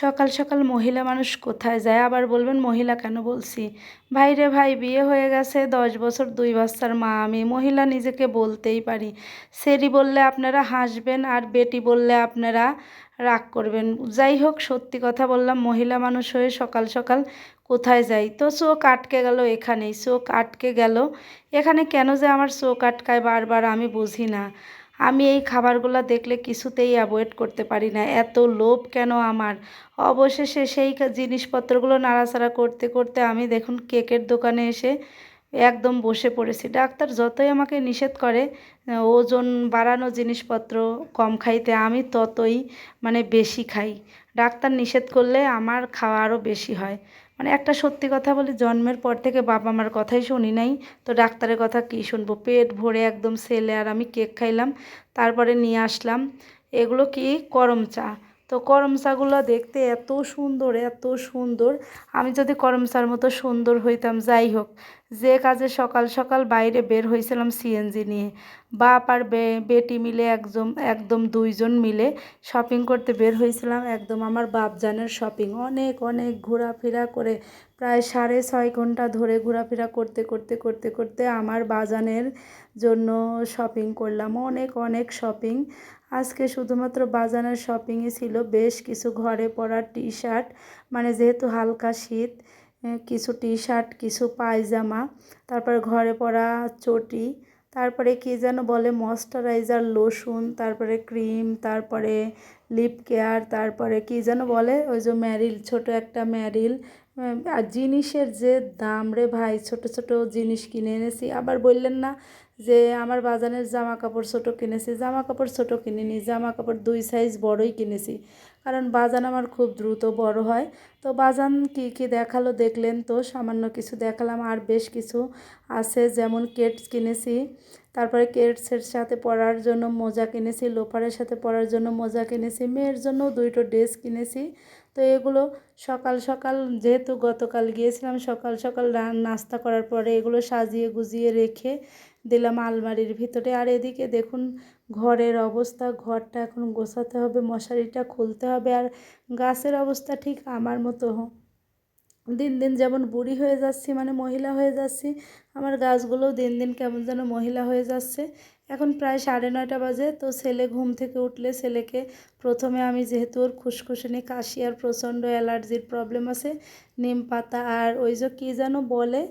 সকাল সকাল মহিলা মানুষ কোথায় যায়? আবার বলবেন, মহিলা কেন বলছি? ভাই রে ভাই, বিয়ে হয়ে গেছে, দশ বছর দুই বাচ্চার মা আমি। মহিলা নিজেকে বলতেই পারি। সেরি বললে আপনারা হাসবেন আর বেটি বললে আপনারা রাগ করবেন। যাই হোক, সত্যি কথা বললাম, মহিলা মানুষ হয়ে সকাল সকাল কোথায় যাই? তো চোখ আটকে গেল এখানেই, চোখ আটকে গেল। এখানে কেন যে আমার চোখ আটকায় বারবার আমি বুঝি না। আমি এই খাবারগুলো দেখলে কিছুতেই অ্যাভয়েড করতে পারি না। এত লোভ কেন আমার? অবশেষে সেই জিনিসপত্রগুলো নাড়াচাড়া করতে করতে আমি দেখুন কেকের দোকানে এসে একদম বসে পড়েছি। ডাক্তার যতই আমাকে নিষেধ করে ওজন বাড়ানো জিনিসপত্র কম খাইতে আমি ততই মানে বেশি খাই। ডাক্তার নিষেধ করলে আমার খাওয়া আরও বেশি হয়। মানে একটা সত্যি কথা বলি, জন্মের পর থেকে বাবা মার কথাই শুনি নাই। তো ডাক্তারের কথা কী শুনব? পেট ভরে একদম সেলে আর আমি কেক খাইলাম, তারপরে নিয়ে আসলাম। এগুলো কি? করম চা। তো করম চাগুলো দেখতে এত সুন্দর এত সুন্দর। আমি যদি করম চার মতো সুন্দর হইতাম, যাই হোক। যে কাজে সকাল সকাল বাইরে বের হয়েছিলাম সিএনজি নিয়ে। বাপ আর বেটি মিলে একদম একদম দুইজন মিলে শপিং করতে বের হয়েছিলাম একদম আমার বাপজানের শপিং অনেক অনেক ঘোরাফেরা করে প্রায় সাড়ে ছয় ঘণ্টা ধরে ঘোরাফেরা করতে করতে করতে করতে আমার বাজানের জন্য শপিং করলাম। অনেক অনেক শপিং আজকে শুধুমাত্র বাজানের শপিংয়ে ছিল। বেশ কিছু ঘরে পরা টি শার্ট মানে যেহেতু হালকা শীত কিছু টি শার্ট কিছু পায়জামা, তারপরে ঘরে পরা চটি, তারপরে কী যেন বলে ময়শ্চারাইজার, লোশন, তারপরে ক্রিম, তারপরে লিপ কেয়ার, তারপরে কী যেন বলে ওই যে ম্যারিল, ছোট একটা ম্যারিল। আর জিনিসের যে দাম রে ভাই, ছোট ছোট জিনিস কিনে এনেছি। আবার বললেন না যে আমার বাজানের জামা কাপড় ছোটো কিনেছি জামা কাপড় ছোটো কিনিনি জামা কাপড় দুই সাইজ বড়ই কিনেছি। কারণ বাজান আমার খুব দ্রুত বড় হয়। তো বাজান কি কি দেখাল দেখলেন তো, সামান্য কিছু দেখালাম। আর বেশ কিছু আছে, যেমন কেটস কিনেছি, তারপরে কেটসের সাথে পরার জন্য মোজা কিনেছি, লোফারের সাথে পরার জন্য মোজা কিনেছি, মেয়ের জন্য দুইটো ড্রেস কিনেছি। তো এগুলো সকাল সকাল, যেহেতু গতকাল গিয়েছিলাম, সকাল সকাল নাস্তা করার পরে এগুলো সাজিয়ে গুজিয়ে রেখে দিলাম আলমারির ভিতরে। আর এদিকে দেখুন, ঘরের অবস্থা, ঘরটা এখন গোছাতে হবে, মশারিটা খুলতে হবে, আর গাছের অবস্থা ঠিক আমার মতো। দিন দিন যেমন বুড়ি হয়ে যাচ্ছি মানে মহিলা হয়ে যাচ্ছি, আমার গাছগুলোও দিন দিন কেমন যেন মহিলা হয়ে যাচ্ছে। এখন প্রায় সাড়ে নয়টা বাজে, তো ছেলে ঘুম থেকে উঠলে ছেলেকে প্রথমে আমি যেহেতু ওর খুশখুশনি, কাশি আর প্রচণ্ড অ্যালার্জির প্রবলেম আছে, নিম পাতা আর ওই যে কী যেন বলে,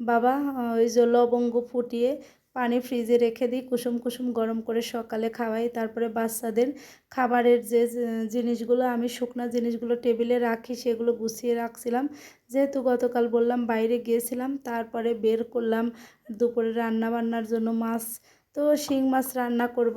বাবা, ওই যে লবঙ্গ ফুটিয়ে পানি ফ্রিজে রেখে দিই, কুসুম কুসুম গরম করে সকালে খাওয়াই। তারপরে বাচ্চাদের খাবারের যে জিনিসগুলো, আমি শুকনা জিনিসগুলো টেবিলে রাখি, সেগুলো গুছিয়ে রাখছিলাম। যেহেতু গতকাল বললাম বাইরে গিয়েছিলাম, তারপরে বের করলাম দুপুরে রান্না বান্নার জন্য মাছ তো শিং মাছ রান্না করব।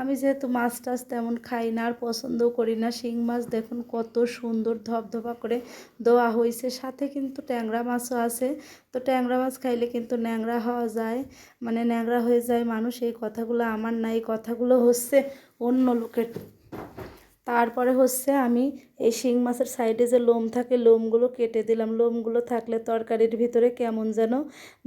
আমি যেহেতু মাছ টাছ তেমন খাই না আর পছন্দও করি না, শিং মাছ দেখুন কত সুন্দর ধপধপা করে দেওয়া হয়েছে সাথে কিন্তু ট্যাংরা মাছও আছে। তো ট্যাংরা মাছ খাইলে কিন্তু ন্যাংরা হওয়া যায়। মানে ন্যাংরা হয়ে যায় মানুষ, এই কথাগুলো আমার না, এই কথাগুলো হচ্ছে অন্য লোকের তারপরে হচ্ছে আমি এই শিং মাছের সাইডে যে লোম থাকে, লোমগুলো কেটে দিলাম। লোমগুলো থাকলে তরকারির ভিতরে কেমন যেন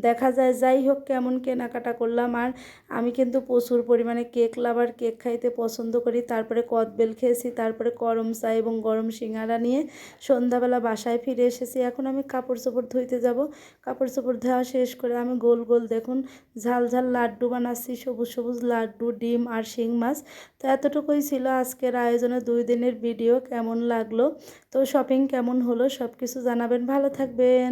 দেখা যায়। যাই হোক, কেমন কেনাকাটা করলাম। আর আমি কিন্তু প্রচুর পরিমাণে কেক লাভার, কেক খাইতে পছন্দ করি। তারপরে কদবেল খেয়েছি, তারপরে গরম চা এবং গরম সিঙ্গারা নিয়ে সন্ধ্যাবেলা বাসায় ফিরে এসেছি। এখন আমি কাপড় চোপড় ধুইতে যাব। কাপড় চোপড় ধোয়া শেষ করে আমি গোল গোল দেখুন ঝাল ঝাল লাড্ডু বানাচ্ছি। সবুজ সবুজ লাড্ডু, ডিম আর শিং মাছ। তো এতটুকুই ছিল আজকের আয়োজনে। দুই দিনের ভিডিও কেমন লাগল? তো শপিং কেমন হলো? সব কিছু জানাবেন। ভালো থাকবেন।